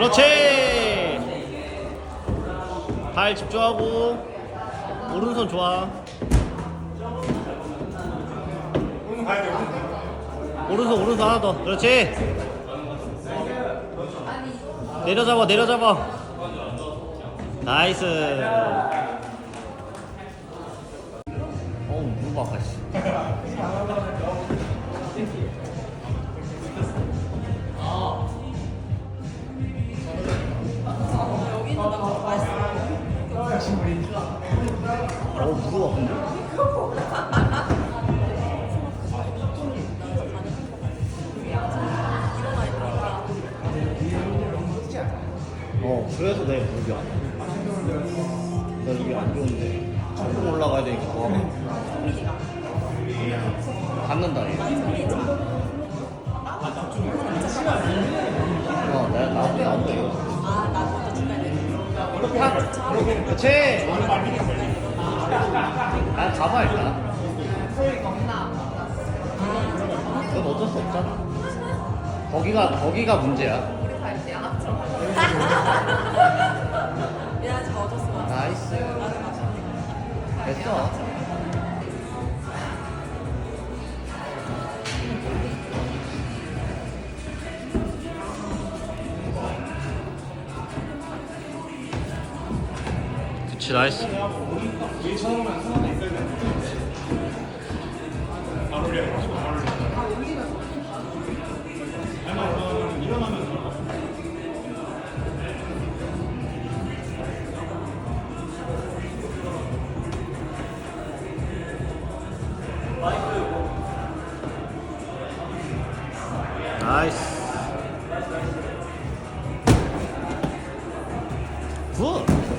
그렇지. 발 집중하고 오른손 좋아. 오른손 오른손 하나 더. 그렇지. 내려잡아 내려잡아. 나이스. 어우 무릎 아파 아픈데 일어나 있으니까. 어 그래서 내 무릎이 아파 나 이게 안 좋은데 조금 올라가야 되니까. 갖는다 얘. 어, 내가 나도 나도 이거. 그렇지! 난 잡아 일단. 그건 어쩔 수 없잖아. 거기가 거기가 문제야. 우리 갈때. 야, 저 얻었어. 나이스. 됐어. 그치 나이스. 나이스. 굿.